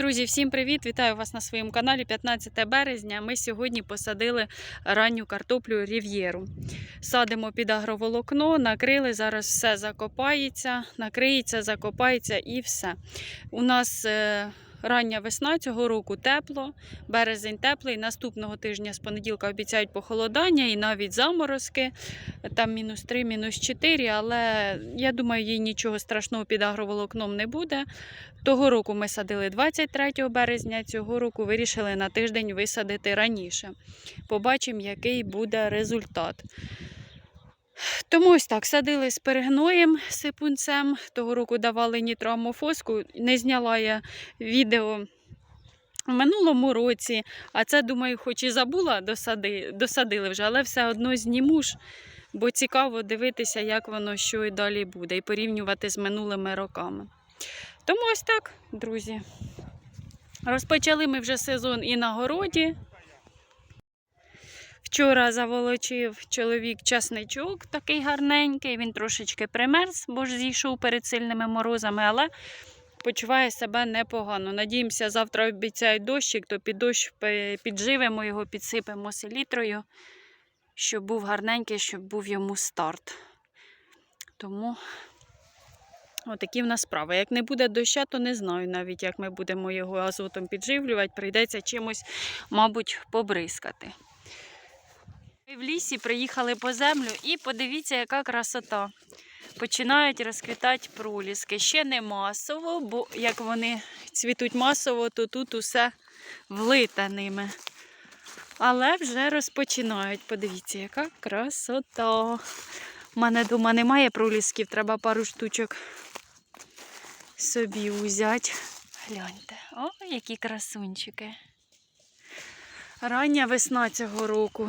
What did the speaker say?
Друзі, всім привіт! Вітаю вас на своєму каналі 15 березня. Ми сьогодні посадили ранню картоплю рів'єру. Садимо під агроволокно, накрили, зараз все закопається, накриється, закопається і все. У нас е, рання весна цього року тепло, березень теплий. Наступного тижня з понеділка обіцяють похолодання і навіть заморозки. Там мінус 3, мінус 4, але я думаю, їй нічого страшного під агроволокном не буде. Того року ми садили 23 березня, цього року вирішили на тиждень висадити раніше. Побачимо, який буде результат. Тому ось так, садили з перегноєм сипунцем. Того року давали нітроамофоску. Не зняла я відео в минулому році, а це, думаю, хоч і забула, досади, досадили вже, але все одно зніму ж, бо цікаво дивитися, як воно що і далі буде, і порівнювати з минулими роками. Тому ось так, друзі. Розпочали ми вже сезон і на городі. Вчора заволочив чоловік часничок такий гарненький, він трошечки примерз, бо ж зійшов перед сильними морозами, але почуває себе непогано. Надіємося, завтра обіцяють дощик, то під дощ підживемо його, підсипемо селітрою, щоб був гарненький, щоб був йому старт. Тому Отакі в нас справи. Як не буде доща, то не знаю навіть, як ми будемо його азотом підживлювати. Прийдеться чимось, мабуть, побризкати. В лісі приїхали по землю і подивіться, яка красота. Починають розквітати проліски. Ще не масово, бо як вони цвітуть масово, то тут усе влите ними. Але вже розпочинають. Подивіться, яка красота. У мене вдома немає пролісків, треба пару штучок собі узять. Гляньте, о, які красунчики. Рання весна цього року.